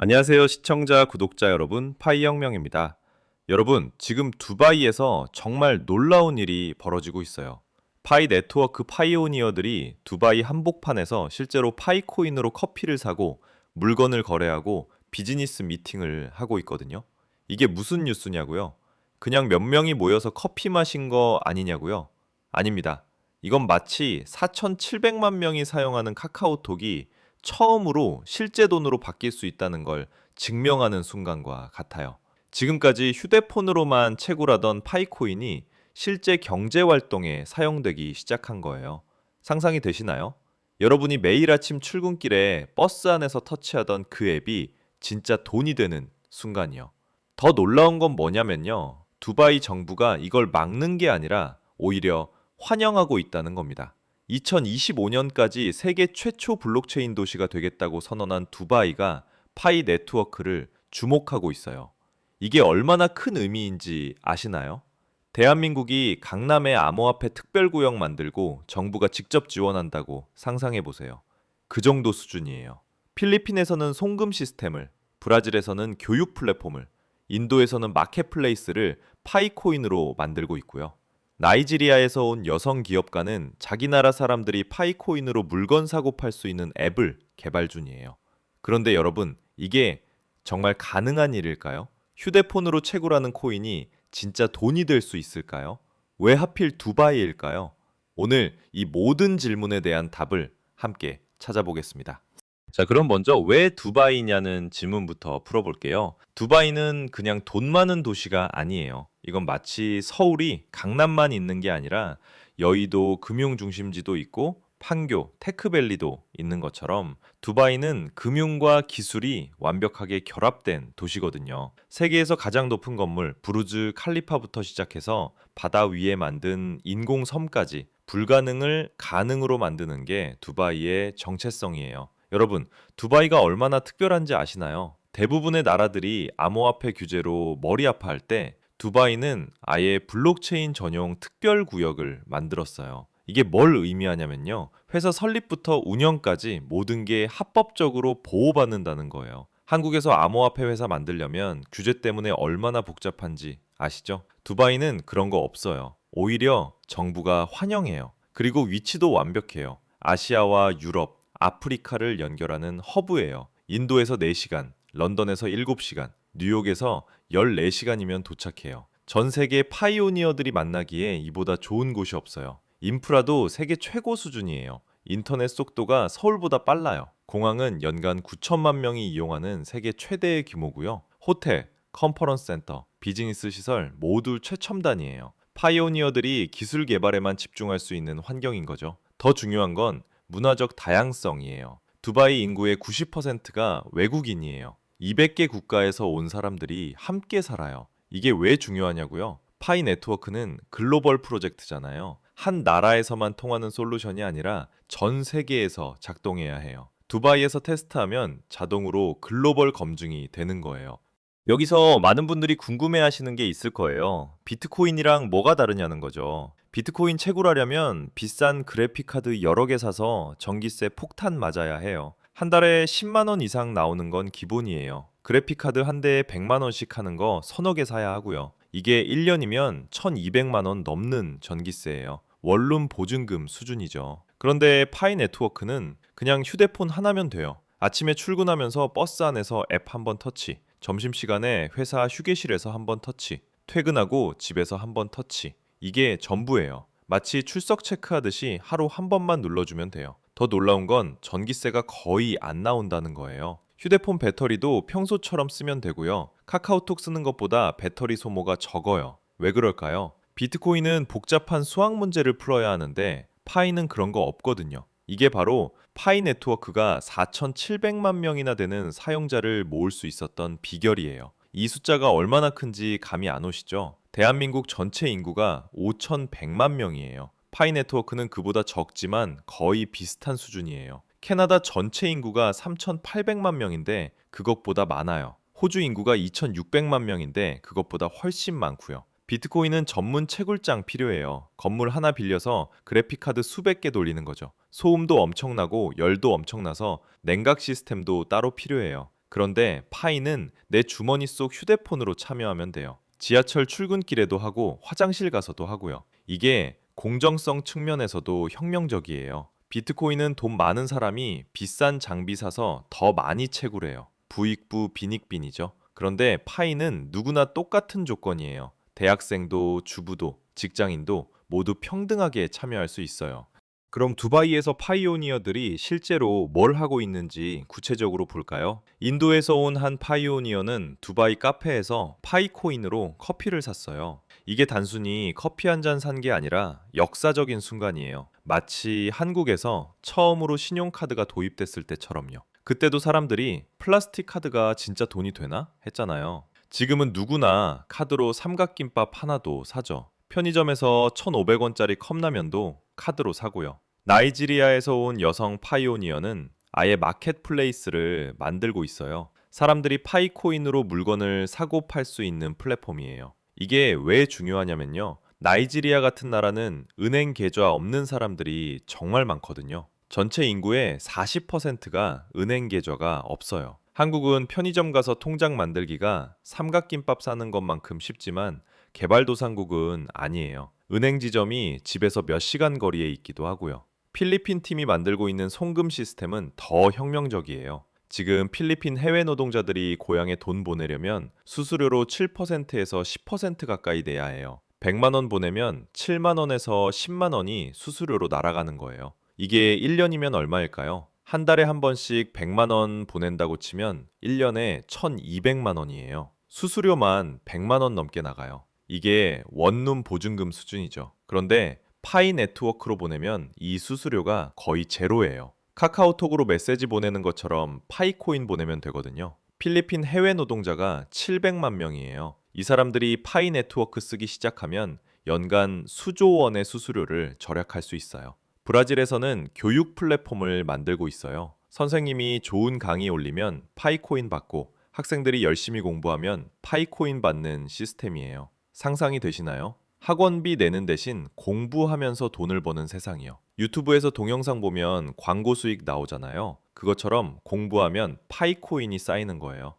안녕하세요 시청자 구독자 여러분 파이혁명입니다. 여러분 지금 두바이에서 정말 놀라운 일이 벌어지고 있어요. 파이 네트워크 파이오니어들이 두바이 한복판에서 실제로 파이코인으로 커피를 사고 물건을 거래하고 비즈니스 미팅을 하고 있거든요. 이게 무슨 뉴스냐고요? 그냥 몇 명이 모여서 커피 마신 거 아니냐고요? 아닙니다. 이건 마치 4,700만 명이 사용하는 카카오톡이 처음으로 실제 돈으로 바뀔 수 있다는 걸 증명하는 순간과 같아요. 지금까지 휴대폰으로만 채굴하던 파이코인이 실제 경제 활동에 사용되기 시작한 거예요. 상상이 되시나요? 여러분이 매일 아침 출근길에 버스 안에서 터치하던 그 앱이 진짜 돈이 되는 순간이요. 더 놀라운 건 뭐냐면요. 두바이 정부가 이걸 막는 게 아니라 오히려 환영하고 있다는 겁니다. 2025년까지 세계 최초 블록체인 도시가 되겠다고 선언한 두바이가 파이 네트워크를 주목하고 있어요. 이게 얼마나 큰 의미인지 아시나요? 대한민국이 강남에 암호화폐 특별구역 만들고 정부가 직접 지원한다고 상상해 보세요. 그 정도 수준이에요. 필리핀에서는 송금 시스템을, 브라질에서는 교육 플랫폼을, 인도에서는 마켓플레이스를 파이코인으로 만들고 있고요. 나이지리아에서 온 여성 기업가는 자기 나라 사람들이 파이코인으로 물건 사고 팔 수 있는 앱을 개발 중이에요. 그런데 여러분, 이게 정말 가능한 일일까요? 휴대폰으로 채굴하는 코인이 진짜 돈이 될 수 있을까요? 왜 하필 두바이일까요? 오늘 이 모든 질문에 대한 답을 함께 찾아보겠습니다. 자, 그럼 먼저 왜 두바이냐는 질문부터 풀어볼게요. 두바이는 그냥 돈 많은 도시가 아니에요. 이건 마치 서울이 강남만 있는 게 아니라 여의도 금융 중심지도 있고 판교, 테크밸리도 있는 것처럼 두바이는 금융과 기술이 완벽하게 결합된 도시거든요. 세계에서 가장 높은 건물 부르즈 칼리파부터 시작해서 바다 위에 만든 인공 섬까지 불가능을 가능으로 만드는 게 두바이의 정체성이에요. 여러분, 두바이가 얼마나 특별한지 아시나요? 대부분의 나라들이 암호화폐 규제로 머리 아파할 때 두바이는 아예 블록체인 전용 특별 구역을 만들었어요. 이게 뭘 의미하냐면요. 회사 설립부터 운영까지 모든 게 합법적으로 보호받는다는 거예요. 한국에서 암호화폐 회사 만들려면 규제 때문에 얼마나 복잡한지 아시죠? 두바이는 그런 거 없어요. 오히려 정부가 환영해요. 그리고 위치도 완벽해요. 아시아와 유럽, 아프리카를 연결하는 허브예요. 인도에서 4시간, 런던에서 7시간, 뉴욕에서 14시간이면 도착해요. 전 세계 파이오니어들이 만나기에 이보다 좋은 곳이 없어요. 인프라도 세계 최고 수준이에요. 인터넷 속도가 서울보다 빨라요. 공항은 연간 9천만 명이 이용하는 세계 최대의 규모고요. 호텔, 컨퍼런스 센터, 비즈니스 시설 모두 최첨단이에요. 파이오니어들이 기술 개발에만 집중할 수 있는 환경인 거죠. 더 중요한 건 문화적 다양성이에요. 두바이 인구의 90%가 외국인이에요. 200개 국가에서 온 사람들이 함께 살아요. 이게 왜 중요하냐고요? 파이 네트워크는 글로벌 프로젝트잖아요. 한 나라에서만 통하는 솔루션이 아니라 전 세계에서 작동해야 해요. 두바이에서 테스트하면 자동으로 글로벌 검증이 되는 거예요. 여기서 많은 분들이 궁금해 하시는 게 있을 거예요. 비트코인이랑 뭐가 다르냐는 거죠. 비트코인 채굴하려면 비싼 그래픽카드 여러 개 사서 전기세 폭탄 맞아야 해요. 한 달에 10만 원 이상 나오는 건 기본이에요. 그래픽카드 한 대에 100만 원씩 하는 거 서너 개 사야 하고요. 이게 1년이면 1200만 원 넘는 전기세예요. 원룸 보증금 수준이죠. 그런데 파이 네트워크는 그냥 휴대폰 하나면 돼요. 아침에 출근하면서 버스 안에서 앱 한 번 터치, 점심시간에 회사 휴게실에서 한 번 터치, 퇴근하고 집에서 한 번 터치. 이게 전부예요. 마치 출석 체크하듯이 하루 한 번만 눌러주면 돼요. 더 놀라운 건 전기세가 거의 안 나온다는 거예요. 휴대폰 배터리도 평소처럼 쓰면 되고요. 카카오톡 쓰는 것보다 배터리 소모가 적어요. 왜 그럴까요? 비트코인은 복잡한 수학 문제를 풀어야 하는데 파이는 그런 거 없거든요. 이게 바로 파이 네트워크가 4,700만 명이나 되는 사용자를 모을 수 있었던 비결이에요. 이 숫자가 얼마나 큰지 감이 안 오시죠? 대한민국 전체 인구가 5,100만 명이에요. 파이 네트워크는 그보다 적지만 거의 비슷한 수준이에요. 캐나다 전체 인구가 3,800만 명인데 그것보다 많아요. 호주 인구가 2,600만 명인데 그것보다 훨씬 많고요. 비트코인은 전문 채굴장 필요해요. 건물 하나 빌려서 그래픽카드 수백 개 돌리는 거죠. 소음도 엄청나고 열도 엄청나서 냉각 시스템도 따로 필요해요. 그런데 파이는 내 주머니 속 휴대폰으로 참여하면 돼요. 지하철 출근길에도 하고 화장실 가서도 하고요. 이게 공정성 측면에서도 혁명적이에요. 비트코인은 돈 많은 사람이 비싼 장비 사서 더 많이 채굴해요. 부익부 빈익빈이죠. 그런데 파이는 누구나 똑같은 조건이에요. 대학생도 주부도 직장인도 모두 평등하게 참여할 수 있어요. 그럼 두바이에서 파이오니어들이 실제로 뭘 하고 있는지 구체적으로 볼까요? 인도에서 온 한 파이오니어는 두바이 카페에서 파이코인으로 커피를 샀어요. 이게 단순히 커피 한 잔 산 게 아니라 역사적인 순간이에요. 마치 한국에서 처음으로 신용카드가 도입됐을 때처럼요. 그때도 사람들이 플라스틱 카드가 진짜 돈이 되나? 했잖아요. 지금은 누구나 카드로 삼각김밥 하나도 사죠. 편의점에서 1,500원짜리 컵라면도 카드로 사고요. 나이지리아에서 온 여성 파이오니어는 아예 마켓플레이스를 만들고 있어요. 사람들이 파이코인으로 물건을 사고 팔 수 있는 플랫폼이에요. 이게 왜 중요하냐면요. 나이지리아 같은 나라는 은행 계좌 없는 사람들이 정말 많거든요. 전체 인구의 40%가 은행 계좌가 없어요. 한국은 편의점 가서 통장 만들기가 삼각김밥 사는 것만큼 쉽지만 개발도상국은 아니에요. 은행 지점이 집에서 몇 시간 거리에 있기도 하고요. 필리핀 팀이 만들고 있는 송금 시스템은 더 혁명적이에요. 지금 필리핀 해외 노동자들이 고향에 돈 보내려면 수수료로 7%에서 10% 가까이 내야 해요. 100만 원 보내면 7만 원에서 10만 원이 수수료로 날아가는 거예요. 이게 1년이면 얼마일까요? 한 달에 한 번씩 100만 원 보낸다고 치면 1년에 1200만 원이에요. 수수료만 100만 원 넘게 나가요. 이게 원룸 보증금 수준이죠. 그런데 파이 네트워크로 보내면 이 수수료가 거의 제로예요. 카카오톡으로 메시지 보내는 것처럼 파이코인 보내면 되거든요. 필리핀 해외 노동자가 700만 명이에요. 이 사람들이 파이 네트워크 쓰기 시작하면 연간 수조 원의 수수료를 절약할 수 있어요. 브라질에서는 교육 플랫폼을 만들고 있어요. 선생님이 좋은 강의 올리면 파이코인 받고 학생들이 열심히 공부하면 파이코인 받는 시스템이에요. 상상이 되시나요? 학원비 내는 대신 공부하면서 돈을 버는 세상이요. 유튜브에서 동영상 보면 광고 수익 나오잖아요. 그것처럼 공부하면 파이코인이 쌓이는 거예요.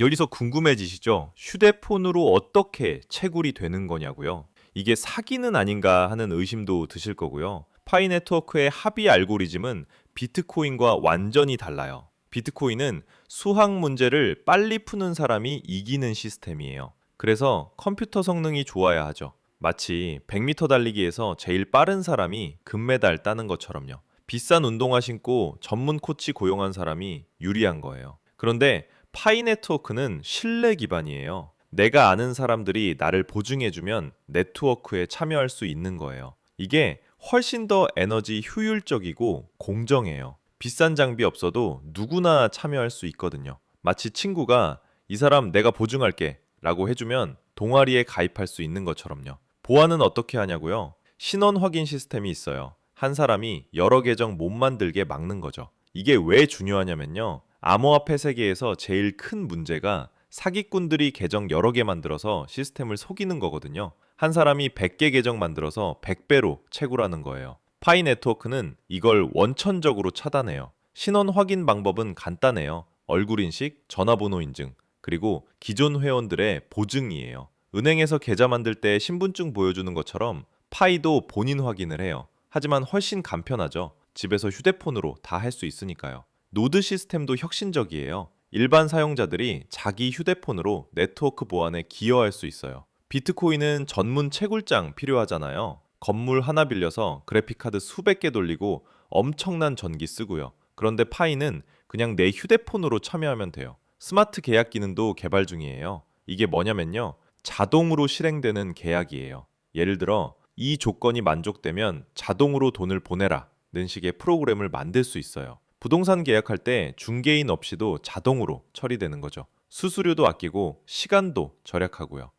여기서 궁금해지시죠? 휴대폰으로 어떻게 채굴이 되는 거냐고요? 이게 사기는 아닌가 하는 의심도 드실 거고요. 파이 네트워크의 합의 알고리즘은 비트코인과 완전히 달라요. 비트코인은 수학 문제를 빨리 푸는 사람이 이기는 시스템이에요. 그래서 컴퓨터 성능이 좋아야 하죠. 마치 100m 달리기에서 제일 빠른 사람이 금메달 따는 것처럼요. 비싼 운동화 신고 전문 코치 고용한 사람이 유리한 거예요. 그런데 파이 네트워크는 신뢰 기반이에요. 내가 아는 사람들이 나를 보증해주면 네트워크에 참여할 수 있는 거예요. 이게 훨씬 더 에너지 효율적이고 공정해요. 비싼 장비 없어도 누구나 참여할 수 있거든요. 마치 친구가 이 사람 내가 보증할게 라고 해주면 동아리에 가입할 수 있는 것처럼요. 보안은 어떻게 하냐고요? 신원 확인 시스템이 있어요. 한 사람이 여러 계정 못 만들게 막는 거죠. 이게 왜 중요하냐면요. 암호화폐 세계에서 제일 큰 문제가 사기꾼들이 계정 여러 개 만들어서 시스템을 속이는 거거든요. 한 사람이 100개 계정 만들어서 100배로 채굴하는 거예요. 파이 네트워크는 이걸 원천적으로 차단해요. 신원 확인 방법은 간단해요. 얼굴 인식, 전화번호 인증, 그리고 기존 회원들의 보증이에요. 은행에서 계좌 만들 때 신분증 보여주는 것처럼 파이도 본인 확인을 해요. 하지만 훨씬 간편하죠. 집에서 휴대폰으로 다 할 수 있으니까요. 노드 시스템도 혁신적이에요. 일반 사용자들이 자기 휴대폰으로 네트워크 보안에 기여할 수 있어요. 비트코인은 전문 채굴장 필요하잖아요. 건물 하나 빌려서 그래픽카드 수백 개 돌리고 엄청난 전기 쓰고요. 그런데 파이는 그냥 내 휴대폰으로 참여하면 돼요. 스마트 계약 기능도 개발 중이에요. 이게 뭐냐면요. 자동으로 실행되는 계약이에요. 예를 들어 이 조건이 만족되면 자동으로 돈을 보내라 는 식의 프로그램을 만들 수 있어요. 부동산 계약할 때 중개인 없이도 자동으로 처리되는 거죠. 수수료도 아끼고 시간도 절약하고요.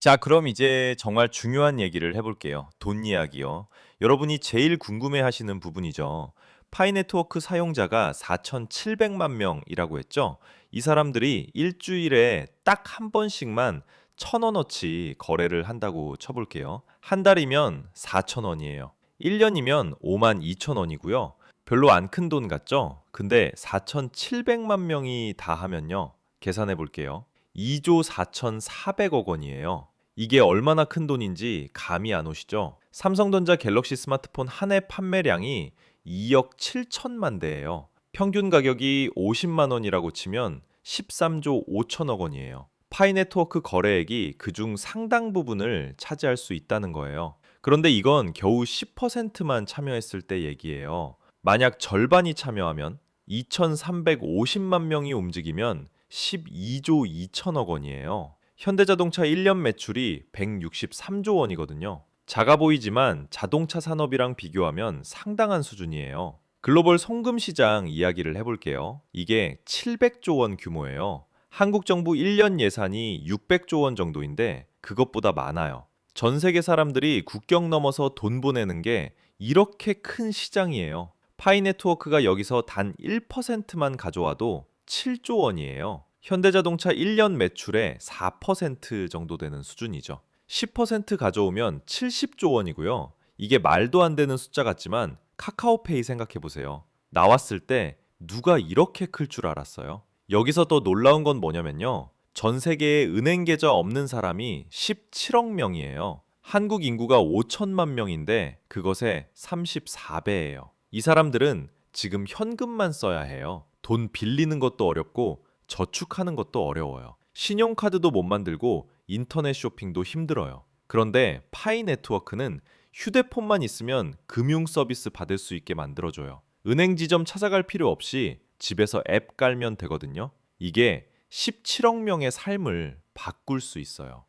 자, 그럼 이제 정말 중요한 얘기를 해볼게요. 돈 이야기요. 여러분이 제일 궁금해 하시는 부분이죠. 파이 네트워크 사용자가 4,700만 명이라고 했죠. 이 사람들이 일주일에 딱 한 번씩만 천 원어치 거래를 한다고 쳐볼게요. 한 달이면 4천 원이에요. 1년이면 5만 2천 원이고요. 별로 안 큰 돈 같죠? 근데 4,700만 명이 다 하면요. 계산해 볼게요. 2조 4,400억 원이에요. 이게 얼마나 큰 돈인지 감이 안 오시죠? 삼성전자 갤럭시 스마트폰 한 해 판매량이 2억 7천만 대예요. 평균 가격이 50만 원이라고 치면 13조 5천억 원이에요. 파이 네트워크 거래액이 그중 상당 부분을 차지할 수 있다는 거예요. 그런데 이건 겨우 10%만 참여했을 때 얘기예요. 만약 절반이 참여하면 2,350만 명이 움직이면 12조 2천억 원이에요. 현대자동차 1년 매출이 163조 원이거든요. 작아 보이지만 자동차 산업이랑 비교하면 상당한 수준이에요. 글로벌 송금 시장 이야기를 해볼게요. 이게 700조 원 규모예요. 한국 정부 1년 예산이 600조 원 정도인데 그것보다 많아요. 전 세계 사람들이 국경 넘어서 돈 보내는 게 이렇게 큰 시장이에요. 파이 네트워크가 여기서 단 1%만 가져와도 7조 원이에요. 현대자동차 1년 매출의 4% 정도 되는 수준이죠. 10% 가져오면 70조 원이고요. 이게 말도 안 되는 숫자 같지만 카카오페이 생각해 보세요. 나왔을 때 누가 이렇게 클 줄 알았어요? 여기서 더 놀라운 건 뭐냐면요. 전 세계에 은행 계좌 없는 사람이 17억 명이에요. 한국 인구가 5천만 명인데 그것의 34배예요. 이 사람들은 지금 현금만 써야 해요. 돈 빌리는 것도 어렵고 저축하는 것도 어려워요. 신용카드도 못 만들고 인터넷 쇼핑도 힘들어요. 그런데 파이 네트워크는 휴대폰만 있으면 금융 서비스 받을 수 있게 만들어줘요. 은행 지점 찾아갈 필요 없이 집에서 앱 깔면 되거든요. 이게 17억 명의 삶을 바꿀 수 있어요.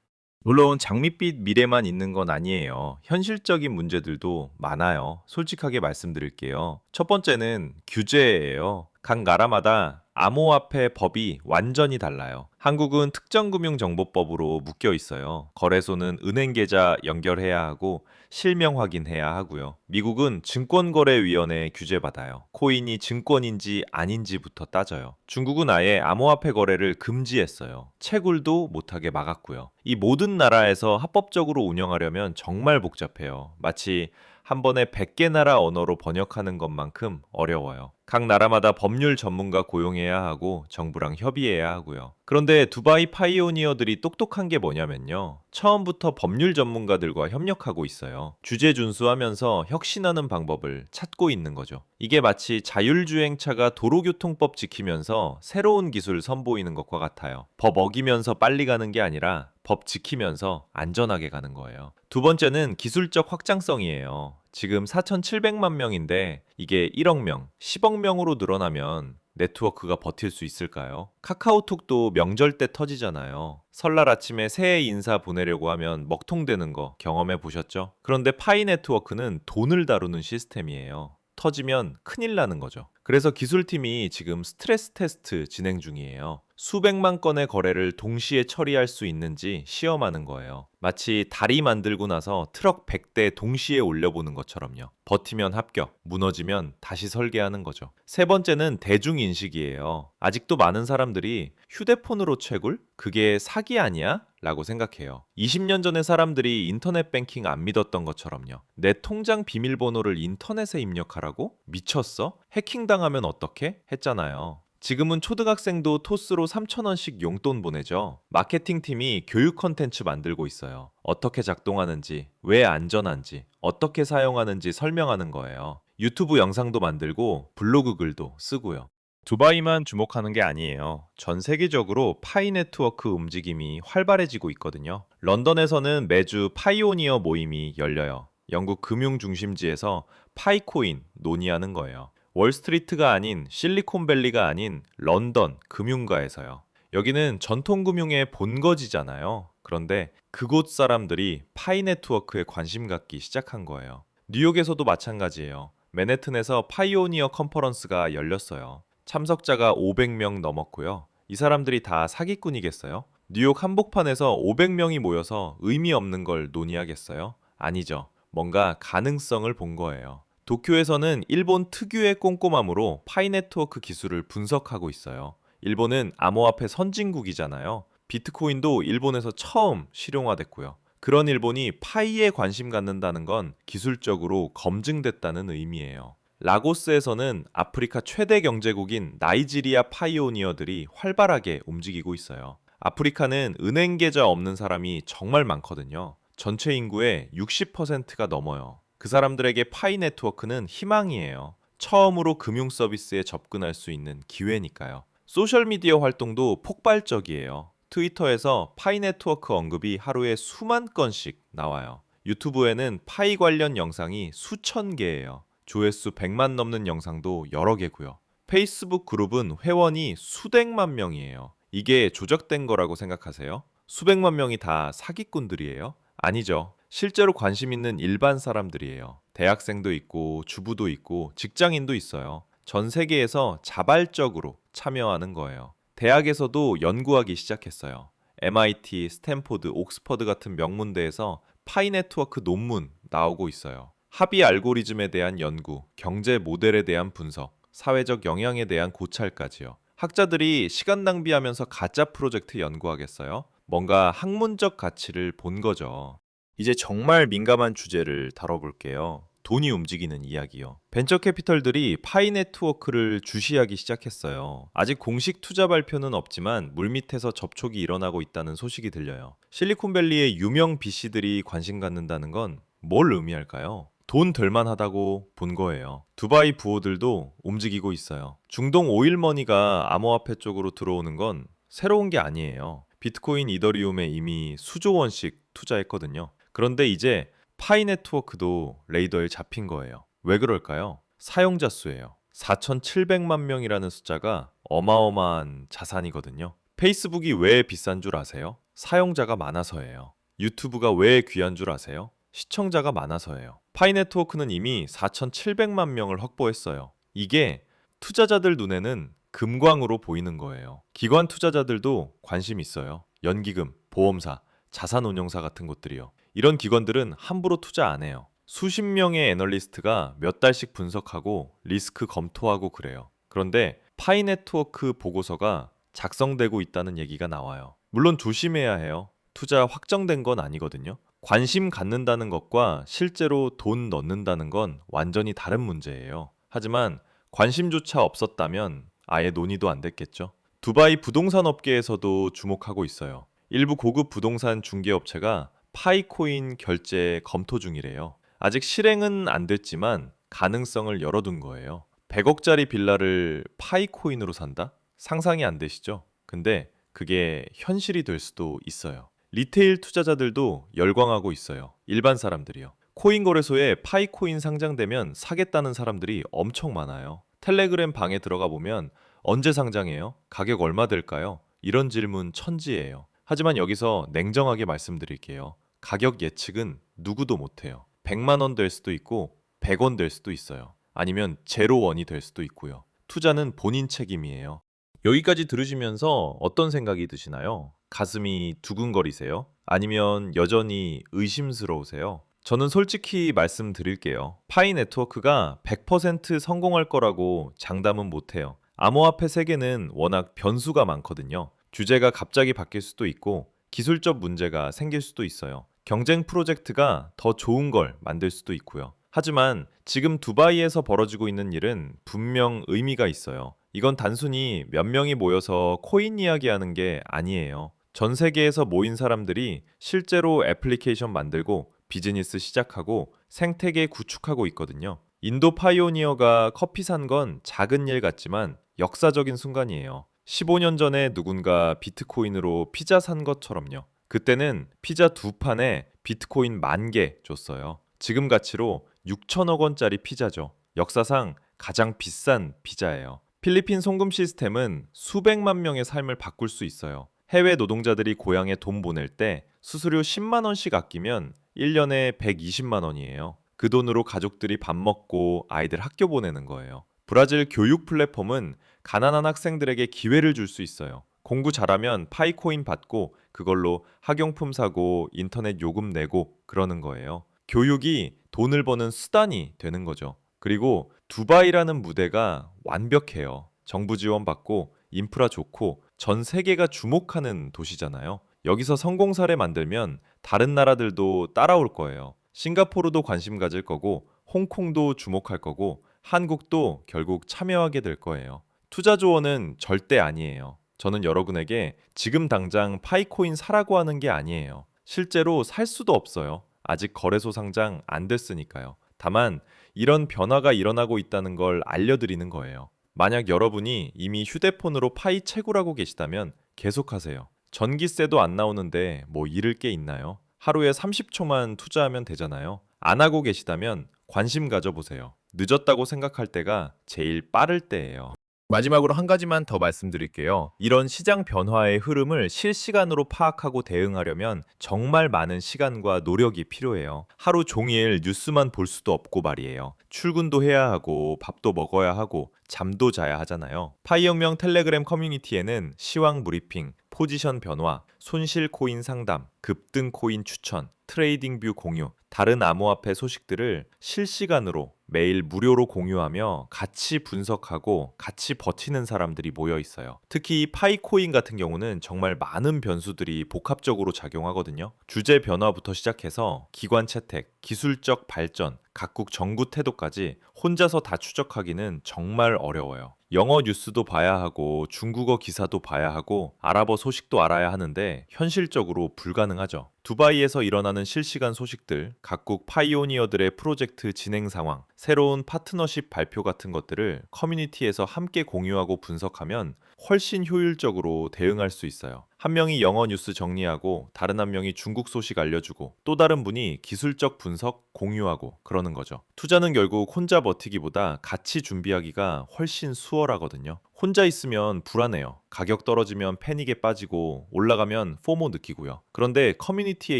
물론 장밋빛 미래만 있는 건 아니에요. 현실적인 문제들도 많아요. 솔직하게 말씀드릴게요. 첫 번째는 규제예요. 각 나라마다 암호화폐 법이 완전히 달라요. 한국은 특정금융정보법으로 묶여 있어요. 거래소는 은행 계좌 연결해야 하고 실명 확인해야 하고요. 미국은 증권거래위원회 규제받아요. 코인이 증권인지 아닌지부터 따져요. 중국은 아예 암호화폐 거래를 금지했어요. 채굴도 못하게 막았고요. 이 모든 나라에서 합법적으로 운영하려면 정말 복잡해요. 마치 한 번에 100개 나라 언어로 번역하는 것만큼 어려워요. 각 나라마다 법률 전문가 고용해야 하고 정부랑 협의해야 하고요. 그런데 두바이 파이오니어들이 똑똑한 게 뭐냐면요. 처음부터 법률 전문가들과 협력하고 있어요. 주제 준수하면서 혁신하는 방법을 찾고 있는 거죠. 이게 마치 자율주행차가 도로교통법 지키면서 새로운 기술 선보이는 것과 같아요. 법 어기면서 빨리 가는 게 아니라 법 지키면서 안전하게 가는 거예요. 두 번째는 기술적 확장성이에요. 지금 4,700만 명인데 이게 1억 명, 10억 명으로 늘어나면 네트워크가 버틸 수 있을까요? 카카오톡도 명절 때 터지잖아요. 설날 아침에 새해 인사 보내려고 하면 먹통되는 거 경험해 보셨죠? 그런데 파이 네트워크는 돈을 다루는 시스템이에요. 터지면 큰일 나는 거죠. 그래서 기술팀이 지금 스트레스 테스트 진행 중이에요. 수백만 건의 거래를 동시에 처리할 수 있는지 시험하는 거예요. 마치 다리 만들고 나서 트럭 100대 동시에 올려보는 것처럼요. 버티면 합격, 무너지면 다시 설계하는 거죠. 세 번째는 대중인식이에요. 아직도 많은 사람들이 휴대폰으로 채굴? 그게 사기 아니야? 라고 생각해요. 20년 전에 사람들이 인터넷 뱅킹 안 믿었던 것처럼요. 내 통장 비밀번호를 인터넷에 입력하라고? 미쳤어? 해킹 당하면 어떡해? 했잖아요. 지금은 초등학생도 토스로 3,000원씩 용돈 보내죠. 마케팅 팀이 교육 컨텐츠 만들고 있어요. 어떻게 작동하는지, 왜 안전한지, 어떻게 사용하는지 설명하는 거예요. 유튜브 영상도 만들고 블로그 글도 쓰고요. 두바이만 주목하는 게 아니에요. 전 세계적으로 파이 네트워크 움직임이 활발해지고 있거든요. 런던에서는 매주 파이오니어 모임이 열려요. 영국 금융 중심지에서 파이코인 논의하는 거예요. 월스트리트가 아닌 실리콘밸리가 아닌 런던 금융가에서요. 여기는 전통 금융의 본거지잖아요. 그런데 그곳 사람들이 파이 네트워크에 관심 갖기 시작한 거예요. 뉴욕에서도 마찬가지예요. 맨해튼에서 파이오니어 컨퍼런스가 열렸어요. 참석자가 500명 넘었고요. 이 사람들이 다 사기꾼이겠어요? 뉴욕 한복판에서 500명이 모여서 의미 없는 걸 논의하겠어요? 아니죠. 뭔가 가능성을 본 거예요. 도쿄에서는 일본 특유의 꼼꼼함으로 파이 네트워크 기술을 분석하고 있어요. 일본은 암호화폐 선진국이잖아요. 비트코인도 일본에서 처음 실용화됐고요. 그런 일본이 파이에 관심 갖는다는 건 기술적으로 검증됐다는 의미예요. 라고스에서는 아프리카 최대 경제국인 나이지리아 파이오니어들이 활발하게 움직이고 있어요. 아프리카는 은행 계좌 없는 사람이 정말 많거든요. 전체 인구의 60%가 넘어요. 그 사람들에게 파이 네트워크는 희망이에요. 처음으로 금융 서비스에 접근할 수 있는 기회니까요. 소셜 미디어 활동도 폭발적이에요. 트위터에서 파이 네트워크 언급이 하루에 수만 건씩 나와요. 유튜브에는 파이 관련 영상이 수천 개예요. 조회수 100만 넘는 영상도 여러 개고요. 페이스북 그룹은 회원이 수백만 명이에요. 이게 조작된 거라고 생각하세요? 수백만 명이 다 사기꾼들이에요? 아니죠. 실제로 관심 있는 일반 사람들이에요. 대학생도 있고 주부도 있고 직장인도 있어요. 전 세계에서 자발적으로 참여하는 거예요. 대학에서도 연구하기 시작했어요. MIT, 스탠포드, 옥스퍼드 같은 명문대에서 파이 네트워크 논문 나오고 있어요. 합의 알고리즘에 대한 연구, 경제 모델에 대한 분석, 사회적 영향에 대한 고찰까지요. 학자들이 시간 낭비하면서 가짜 프로젝트 연구하겠어요? 뭔가 학문적 가치를 본 거죠. 이제 정말 민감한 주제를 다뤄볼게요. 돈이 움직이는 이야기요. 벤처 캐피털들이 파이 네트워크를 주시하기 시작했어요. 아직 공식 투자 발표는 없지만 물밑에서 접촉이 일어나고 있다는 소식이 들려요. 실리콘밸리의 유명 VC들이 관심 갖는다는 건 뭘 의미할까요? 돈 될만하다고 본 거예요. 두바이 부호들도 움직이고 있어요. 중동 오일머니가 암호화폐 쪽으로 들어오는 건 새로운 게 아니에요. 비트코인, 이더리움에 이미 수조 원씩 투자했거든요. 그런데 이제 파이 네트워크도 레이더에 잡힌 거예요. 왜 그럴까요? 사용자 수예요. 4,700만 명이라는 숫자가 어마어마한 자산이거든요. 페이스북이 왜 비싼 줄 아세요? 사용자가 많아서예요. 유튜브가 왜 귀한 줄 아세요? 시청자가 많아서예요. 파이 네트워크는 이미 4,700만 명을 확보했어요. 이게 투자자들 눈에는 금광으로 보이는 거예요. 기관 투자자들도 관심 있어요. 연기금, 보험사, 자산운용사 같은 곳들이요. 이런 기관들은 함부로 투자 안 해요. 수십 명의 애널리스트가 몇 달씩 분석하고 리스크 검토하고 그래요. 그런데 파이 네트워크 보고서가 작성되고 있다는 얘기가 나와요. 물론 조심해야 해요. 투자 확정된 건 아니거든요. 관심 갖는다는 것과 실제로 돈 넣는다는 건 완전히 다른 문제예요. 하지만 관심조차 없었다면 아예 논의도 안 됐겠죠. 두바이 부동산 업계에서도 주목하고 있어요. 일부 고급 부동산 중개업체가 파이코인 결제 검토 중이래요. 아직 실행은 안 됐지만 가능성을 열어둔 거예요. 100억짜리 빌라를 파이코인으로 산다? 상상이 안 되시죠? 근데 그게 현실이 될 수도 있어요. 리테일 투자자들도 열광하고 있어요. 일반 사람들이요. 코인 거래소에 파이코인 상장되면 사겠다는 사람들이 엄청 많아요. 텔레그램 방에 들어가 보면 언제 상장해요? 가격 얼마 될까요? 이런 질문 천지예요. 하지만 여기서 냉정하게 말씀드릴게요. 가격 예측은 누구도 못해요. 100만 원 될 수도 있고 100원 될 수도 있어요. 아니면 제로 원이 될 수도 있고요. 투자는 본인 책임이에요. 여기까지 들으시면서 어떤 생각이 드시나요? 가슴이 두근거리세요? 아니면 여전히 의심스러우세요? 저는 솔직히 말씀드릴게요. 파이 네트워크가 100% 성공할 거라고 장담은 못해요. 암호화폐 세계는 워낙 변수가 많거든요. 주제가 갑자기 바뀔 수도 있고 기술적 문제가 생길 수도 있어요. 경쟁 프로젝트가 더 좋은 걸 만들 수도 있고요. 하지만 지금 두바이에서 벌어지고 있는 일은 분명 의미가 있어요. 이건 단순히 몇 명이 모여서 코인 이야기하는 게 아니에요. 전 세계에서 모인 사람들이 실제로 애플리케이션 만들고 비즈니스 시작하고 생태계 구축하고 있거든요. 인도 파이오니어가 커피 산 건 작은 일 같지만 역사적인 순간이에요. 15년 전에 누군가 비트코인으로 피자 산 것처럼요. 그때는 피자 두 판에 비트코인 만 개 줬어요. 지금 가치로 6천억 원짜리 피자죠. 역사상 가장 비싼 피자예요. 필리핀 송금 시스템은 수백만 명의 삶을 바꿀 수 있어요. 해외 노동자들이 고향에 돈 보낼 때 수수료 10만 원씩 아끼면 1년에 120만 원이에요. 그 돈으로 가족들이 밥 먹고 아이들 학교 보내는 거예요. 브라질 교육 플랫폼은 가난한 학생들에게 기회를 줄 수 있어요. 공부 잘하면 파이코인 받고 그걸로 학용품 사고 인터넷 요금 내고 그러는 거예요. 교육이 돈을 버는 수단이 되는 거죠. 그리고 두바이라는 무대가 완벽해요. 정부 지원 받고 인프라 좋고 전 세계가 주목하는 도시잖아요. 여기서 성공 사례 만들면 다른 나라들도 따라올 거예요. 싱가포르도 관심 가질 거고 홍콩도 주목할 거고 한국도 결국 참여하게 될 거예요. 투자 조언은 절대 아니에요. 저는 여러분에게 지금 당장 파이코인 사라고 하는 게 아니에요. 실제로 살 수도 없어요. 아직 거래소 상장 안 됐으니까요. 다만 이런 변화가 일어나고 있다는 걸 알려드리는 거예요. 만약 여러분이 이미 휴대폰으로 파이 채굴하고 계시다면 계속하세요. 전기세도 안 나오는데 뭐 잃을 게 있나요? 하루에 30초만 투자하면 되잖아요. 안 하고 계시다면 관심 가져보세요. 늦었다고 생각할 때가 제일 빠를 때예요. 마지막으로 한 가지만 더 말씀드릴게요. 이런 시장 변화의 흐름을 실시간으로 파악하고 대응하려면 정말 많은 시간과 노력이 필요해요. 하루 종일 뉴스만 볼 수도 없고 말이에요. 출근도 해야 하고 밥도 먹어야 하고 잠도 자야 하잖아요. 파이혁명 텔레그램 커뮤니티에는 시황 브리핑, 포지션 변화, 손실 코인 상담, 급등 코인 추천, 트레이딩 뷰 공유, 다른 암호화폐 소식들을 실시간으로 매일 무료로 공유하며 같이 분석하고 같이 버티는 사람들이 모여 있어요. 특히 이 파이코인 같은 경우는 정말 많은 변수들이 복합적으로 작용하거든요. 주제 변화부터 시작해서 기관 채택, 기술적 발전, 각국 정부 태도까지 혼자서 다 추적하기는 정말 어려워요. 영어 뉴스도 봐야 하고 중국어 기사도 봐야 하고 아랍어 소식도 알아야 하는데 현실적으로 불가능하죠. 두바이에서 일어나는 실시간 소식들, 각국 파이오니어들의 프로젝트 진행 상황, 새로운 파트너십 발표 같은 것들을 커뮤니티에서 함께 공유하고 분석하면 훨씬 효율적으로 대응할 수 있어요. 한 명이 영어 뉴스 정리하고 다른 한 명이 중국 소식 알려주고 또 다른 분이 기술적 분석 공유하고 그러는 거죠. 투자는 결국 혼자 버티기보다 같이 준비하기가 훨씬 수월하거든요. 혼자 있으면 불안해요. 가격 떨어지면 패닉에 빠지고 올라가면 포모 느끼고요. 그런데 커뮤니티에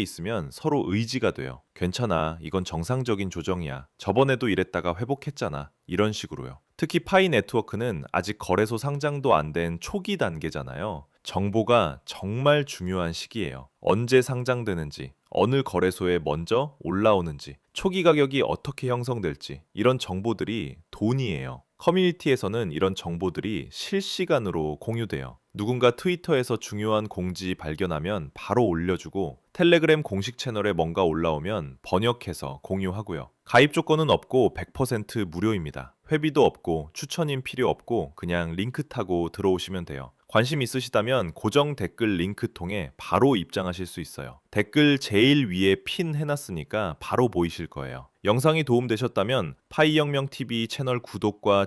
있으면 서로 의지가 돼요. 괜찮아. 이건 정상적인 조정이야. 저번에도 이랬다가 회복했잖아. 이런 식으로요. 특히 파이 네트워크는 아직 거래소 상장도 안 된 초기 단계잖아요. 정보가 정말 중요한 시기예요. 언제 상장되는지, 어느 거래소에 먼저 올라오는지, 초기 가격이 어떻게 형성될지 이런 정보들이 돈이에요. 커뮤니티에서는 이런 정보들이 실시간으로 공유돼요. 누군가 트위터에서 중요한 공지 발견하면 바로 올려주고 텔레그램 공식 채널에 뭔가 올라오면 번역해서 공유하고요. 가입 조건은 없고 100% 무료입니다. 회비도 없고 추천인 필요 없고 그냥 링크 타고 들어오시면 돼요. 관심 있으시다면 고정 댓글 링크 통해 바로 입장하실 수 있어요. 댓글 제일 위에 핀 해놨으니까 바로 보이실 거예요. 영상이 도움되셨다면 파이혁명 TV 채널 구독과